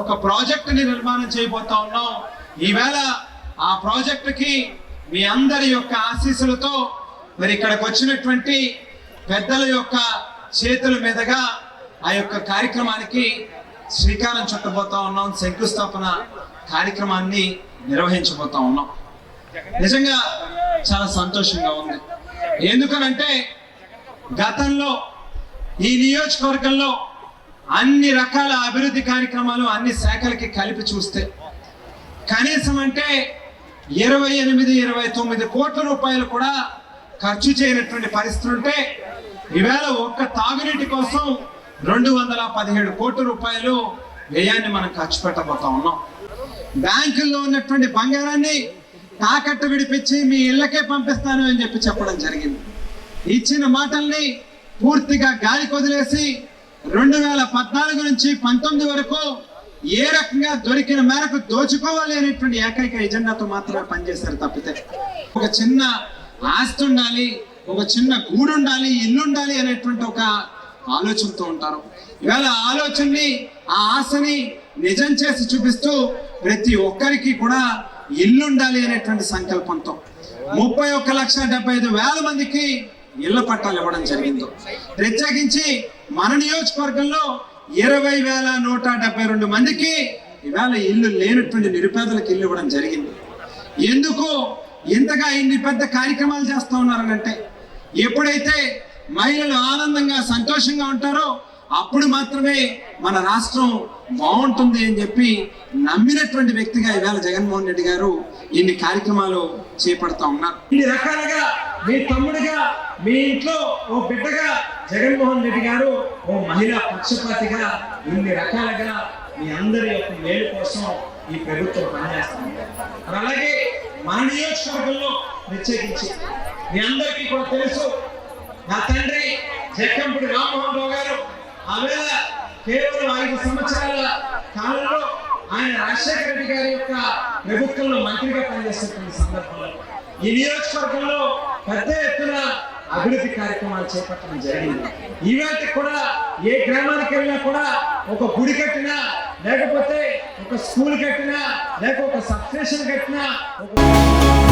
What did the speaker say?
ఒక ప్రాజెక్టుని నిర్మాణం చేయబోతా ఉన్నాం. ఈవేళ ఆ ప్రాజెక్టుకి మీ అందరి యొక్క ఆశీస్సులతో మరి ఇక్కడికి వచ్చినటువంటి పెద్దల యొక్క చేతుల మీదుగా ఆ యొక్క కార్యక్రమానికి శ్రీకారం చుట్టబోతా ఉన్నాం. శంకుస్థాపన కార్యక్రమాన్ని నిర్వహించబోతా ఉన్నాం. నిజంగా చాలా సంతోషంగా ఉంది. ఎందుకనంటే గతంలో ఈ నియోజకవర్గంలో అన్ని రకాల అభివృద్ధి కార్యక్రమాలు అన్ని శాఖలకి కలిపి చూస్తే కనీసం అంటే ఇరవై ఎనిమిది ఇరవై తొమ్మిది కోట్ల రూపాయలు కూడా ఖర్చు చేయనటువంటి పరిస్థితి ఉంటే ఈవేళ ఒక్క తాగునీటి కోసం రెండు వందల పదిహేడు కోట్ల రూపాయలు వ్యయాన్ని మనం ఖర్చు పెట్టబోతా ఉన్నాం. బ్యాంకుల్లో ఉన్నటువంటి బంగారాన్ని తాకట్టు విడిపించి మీ ఇళ్ళకే పంపిస్తాను అని చెప్పి చెప్పడం జరిగింది. ఇచ్చిన మాటల్ని పూర్తిగా గాలి కొదిలేసి రెండు వేల పద్నాలుగు నుంచి పంతొమ్మిది వరకు ఏ రకంగా దొరికిన మేరకు దోచుకోవాలి అనేటువంటి ఏకైక ఎజెండాతో మాత్రమే పనిచేశారు తప్పితే ఒక చిన్న ఆస్తి ఉండాలి ఒక చిన్న గూడు ఉండాలి ఇల్లు ఉండాలి అనేటువంటి ఒక ఆలోచనతో ఉంటారు. ఇవాళ ఆలోచనని ఆ ఆశని నిజం చేసి చూపిస్తూ ప్రతి ఒక్కరికి కూడా ఇల్లు ఉండాలి అనేటువంటి సంకల్పంతో ముప్పై ఒక్క లక్ష డెబ్బై ఐదు వేల మందికి ఇళ్ళ పట్టాలు ఇవ్వడం జరిగింది. ప్రత్యేకించి మన నియోజకవర్గంలో ఇరవై వేల నూట డెబ్బై రెండు మందికి ఇవాళ ఇల్లు లేనటువంటి నిరుపేదలకు ఇల్లు ఇవ్వడం జరిగింది. ఎందుకు? ఇంతగా ఇన్ని పెద్ద కార్యక్రమాలు చేస్తూ ఉన్నారనంటే ఎప్పుడైతే మహిళలు ఆనందంగా సంతోషంగా ఉంటారో అప్పుడు మాత్రమే మన రాష్ట్రం బాగుంటుంది అని చెప్పి నమ్మినటువంటి వ్యక్తిగా ఇవాళ జగన్మోహన్ రెడ్డి గారు ఇన్ని కార్యక్రమాలు చేపడతా ఉన్నారు. ఇన్ని రకాలుగా మీ తమ్ముడిగా మీ ఇంట్లో ఓ బిడ్డగా జగన్మోహన్ రెడ్డి గారు ఓ మహిళా పక్షపాతిగా ఇన్ని రకాలుగా మీ అందరి యొక్క మేలు కోసం ఈ ప్రభుత్వం పనిచేస్తుంది. అలాగే మా నియోజకవర్గంలో ప్రత్యేకించి మీ అందరికీ కూడా తెలుసు నా తండ్రి జక్కంపుడి రామ్మోహన్ రావు గారు ఆవేళ కేవలం ఐదు సంవత్సరాల కాలంలో ఆయన రాజశేఖర రెడ్డి గారి యొక్క ప్రభుత్వంలో మంత్రిగా పనిచేస్తున్న సందర్భంలో ఈ నియోజకవర్గంలో పెద్ద ఎత్తున అభివృద్ధి కార్యక్రమాలు చేపట్టడం జరిగింది. ఈవేళ కూడా ఏ గ్రామానికి వెళ్ళినా కూడా ఒక గుడి కట్టినా లేకపోతే ఒక స్కూల్ కట్టినా లేక ఒక సబ్స్టేషన్ కట్టినా ఒక